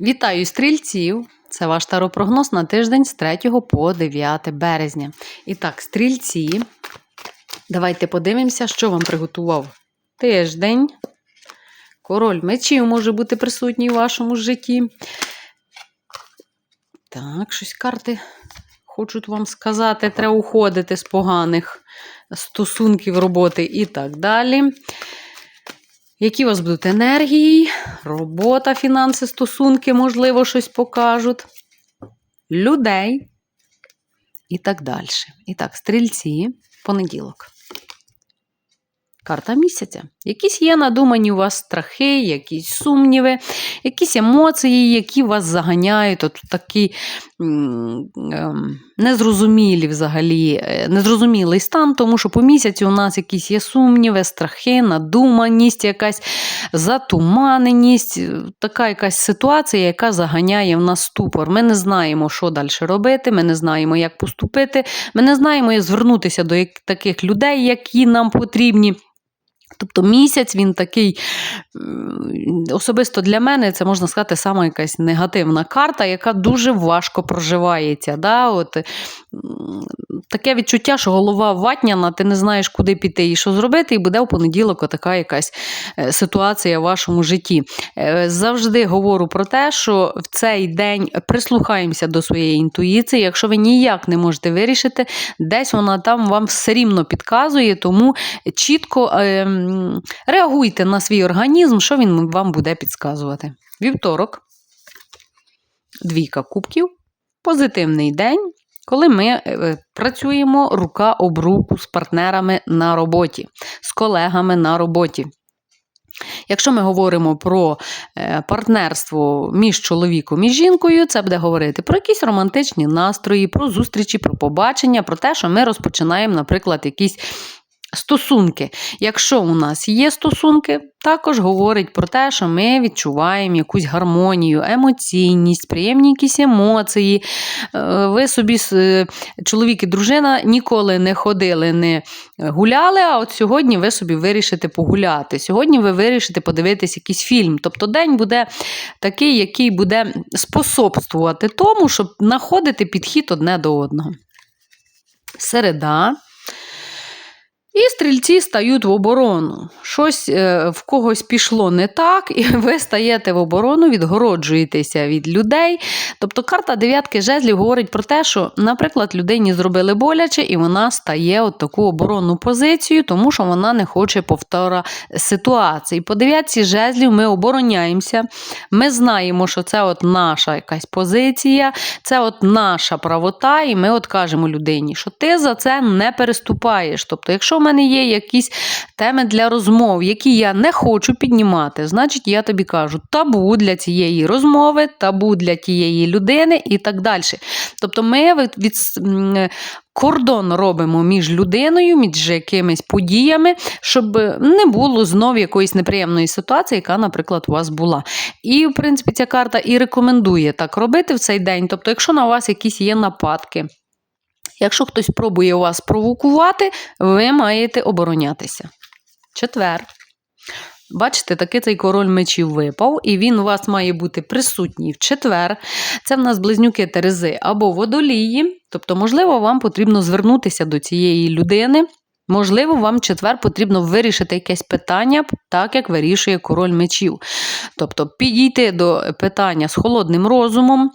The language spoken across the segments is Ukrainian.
Вітаю стрільців! Це ваш таропрогноз на тиждень з 3 по 9 березня. І так, стрільці, давайте подивимося, що вам приготував тиждень. Король мечів може бути присутній у вашому житті. Так, щось карти хочуть вам сказати, треба уходити з поганих стосунків роботи і так далі. Які у вас будуть енергії, робота, фінанси, стосунки, можливо, щось покажуть, людей і так далі. І так, стрільці, понеділок. Карта місяця. Якісь є надумані у вас страхи, якісь сумніви, якісь емоції, які вас заганяють, от такі ем, незрозумілі взагалі, е, незрозумілий стан, тому що по місяці у нас якісь є сумніви, страхи, надуманість, якась затуманеність, е, така якась ситуація, яка заганяє в нас ступор. Ми не знаємо, що далі робити, ми не знаємо, як поступити, ми не знаємо, як звернутися до таких людей, які нам потрібні. Тобто місяць він такий, особисто для мене, це можна сказати, сама якась негативна карта, яка дуже важко проживається. Да? От, таке відчуття, що голова ватняна, ти не знаєш, куди піти і що зробити, і буде в понеділок така якась е, ситуація в вашому житті. Е, Завжди говорю про те, що в цей день прислухаємося до своєї інтуїції. Якщо ви ніяк не можете вирішити, десь вона там вам все рівно підказує, тому чітко е, реагуйте на свій організм, що він вам буде підказувати. Вівторок, двійка кубків, позитивний день. Коли ми е, працюємо рука об руку з партнерами на роботі, з колегами на роботі. Якщо ми говоримо про е, партнерство між чоловіком і жінкою, це буде говорити про якісь романтичні настрої, про зустрічі, про побачення, про те, що ми розпочинаємо, наприклад, якісь стосунки. Якщо у нас є стосунки, також говорить про те, що ми відчуваємо якусь гармонію, емоційність, приємні якісь емоції. Е, Ви собі, е, чоловік і дружина, ніколи не ходили, не гуляли, а от сьогодні ви собі вирішите погуляти. Сьогодні ви вирішите подивитись якийсь фільм. Тобто день буде такий, який буде способствувати тому, щоб знаходити підхід одне до одного. Середа. І стрільці стають в оборону. Щось е, в когось пішло не так, і ви стаєте в оборону, відгороджуєтеся від людей. Тобто карта дев'ятки жезлів говорить про те, що, наприклад, людині зробили боляче, і вона стає от таку оборонну позицію, тому що вона не хоче повтора ситуації. По дев'ятці жезлів ми обороняємося. Ми знаємо, що це от наша якась позиція, це от наша правота, і ми от кажемо людині, що ти за це не переступаєш. Тобто, якщо в мене є якісь теми для розмов, які я не хочу піднімати, значить я тобі кажу табу для цієї розмови, табу для тієї людини і так далі. Тобто, ми від, кордон робимо між людиною, між якимись подіями, щоб не було знов якоїсь неприємної ситуації, яка, наприклад, у вас була. І, в принципі, ця карта і рекомендує так робити в цей день. Тобто, якщо на вас якісь є нападки, якщо хтось пробує вас провокувати, ви маєте оборонятися. Четвер. Бачите, таки цей король мечів випав, і він у вас має бути присутній в четвер. Це в нас близнюки Терези або водолії. Тобто, можливо, вам потрібно звернутися до цієї людини. Можливо, вам четвер потрібно вирішити якесь питання, так як вирішує король мечів. Тобто підійти до питання з холодним розумом,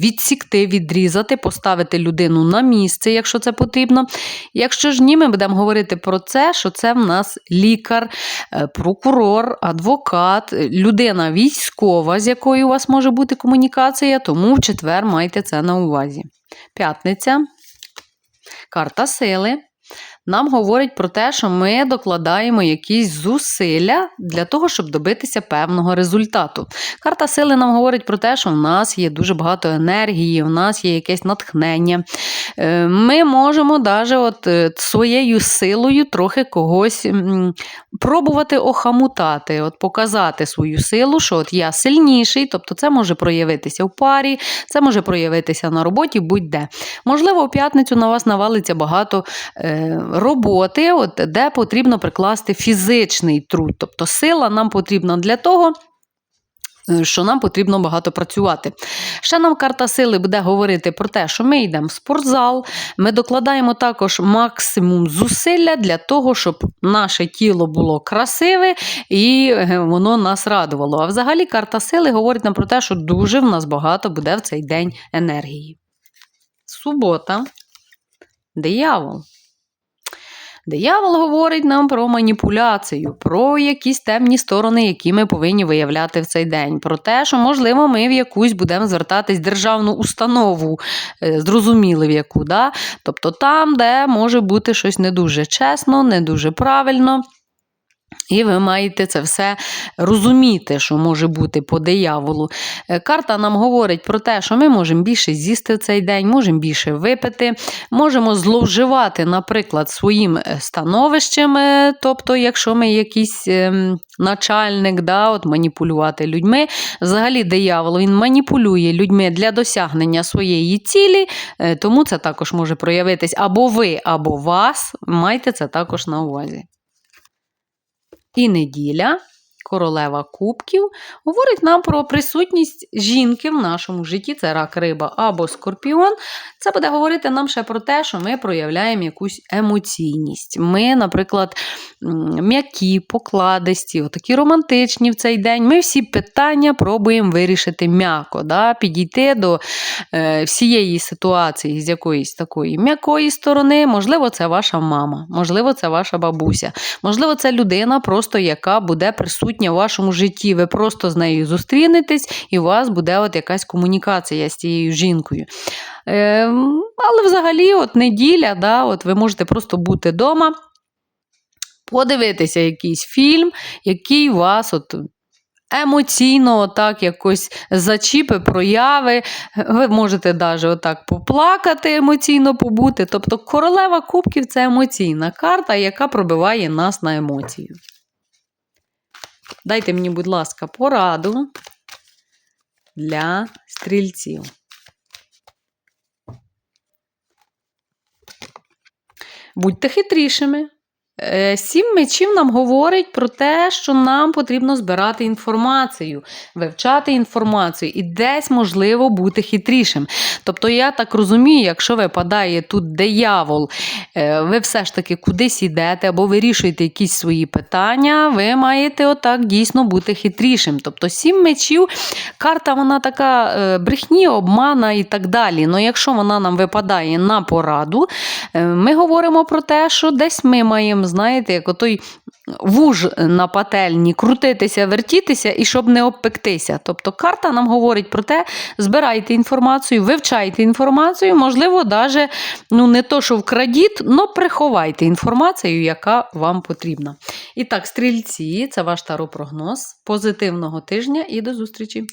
відсікти, відрізати, поставити людину на місце, якщо це потрібно. Якщо ж ні, ми будемо говорити про це, що це в нас лікар, е, прокурор, адвокат, е, людина військова, з якою у вас може бути комунікація, тому в четвер майте це на увазі. П'ятниця. Карта сили. Нам говорить про те, що ми докладаємо якісь зусилля для того, щоб добитися певного результату. Карта сили нам говорить про те, що в нас є дуже багато енергії, в нас є якесь натхнення. Е, Ми можемо навіть от е, своєю силою трохи когось пробувати охамутати, от показати свою силу, що от я сильніший, тобто це може проявитися в парі, це може проявитися на роботі, будь-де. Можливо, в п'ятницю на вас навалиться багато е, роботи, от, де потрібно прикласти фізичний труд. Тобто сила нам потрібна для того, е, що нам потрібно багато працювати. Ще нам карта сили буде говорити про те, що ми йдемо в спортзал, ми докладаємо також максимум зусилля для того, щоб наше тіло було красиве і е, воно нас радувало. А взагалі карта сили говорить нам про те, що дуже в нас багато буде в цей день енергії. Субота. Диявол. Диявол говорить нам про маніпуляцію, про якісь темні сторони, які ми повинні виявляти в цей день. Про те, що, можливо, ми в якусь будемо звертатись державну установу, е, зрозуміли в яку. Да? Тобто там, де може бути щось не дуже чесно, не дуже правильно. І ви маєте це все розуміти, що може бути по дияволу. Е, Карта нам говорить про те, що ми можемо більше з'їсти в цей день, можемо більше випити, можемо зловживати, наприклад, своїм е, становищем. е, Тобто, якщо ми якийсь ем, начальник, да, от маніпулювати людьми. Взагалі, диявол він маніпулює людьми для досягнення своєї цілі, тому це також може проявитись або ви, або вас. Майте це також на увазі. І неділя, королева кубків, говорить нам про присутність жінки в нашому житті. Це рак, риба або скорпіон. Це буде говорити нам ще про те, що ми проявляємо якусь емоційність. Ми, наприклад, м'які, покладисті, такі романтичні в цей день. Ми всі питання пробуємо вирішити м'яко, да? підійти до е, всієї ситуації з якоїсь такої м'якої сторони. Можливо, це ваша мама, можливо, це ваша бабуся, можливо, це людина, просто яка буде присутня в вашому житті. Ви просто з нею зустрінетесь, і у вас буде от якась комунікація з цією жінкою. Е, але взагалі, от неділя, да, от ви можете просто бути вдома, подивитися якийсь фільм, який вас от. Емоційно, отак якось зачіпи, прояви. Ви можете навіть отак поплакати, емоційно побути. Тобто королева кубків це емоційна карта, яка пробиває нас на емоцію. Дайте мені, будь ласка, пораду для стрільців. Будьте хитрішими. Е, Сім мечів нам говорить про те, що нам потрібно збирати інформацію, вивчати інформацію і десь можливо бути хитрішим. Тобто, я так розумію, якщо випадає тут диявол, е, ви все ж таки кудись йдете або вирішуєте якісь свої питання, ви маєте отак дійсно бути хитрішим. Тобто, сім мечів, карта вона така е, брехні, обмана і так далі. Ну, якщо вона нам випадає на пораду, ми говоримо про те, що десь ми маємо, знаєте, як отой вуж на пательні, крутитися, вертітися і щоб не обпектися. Тобто карта нам говорить про те, збирайте інформацію, вивчайте інформацію, можливо, навіть ну, не то, що вкрадіть, але приховайте інформацію, яка вам потрібна. І так, стрільці, це ваш таропрогноз. Позитивного тижня і до зустрічі!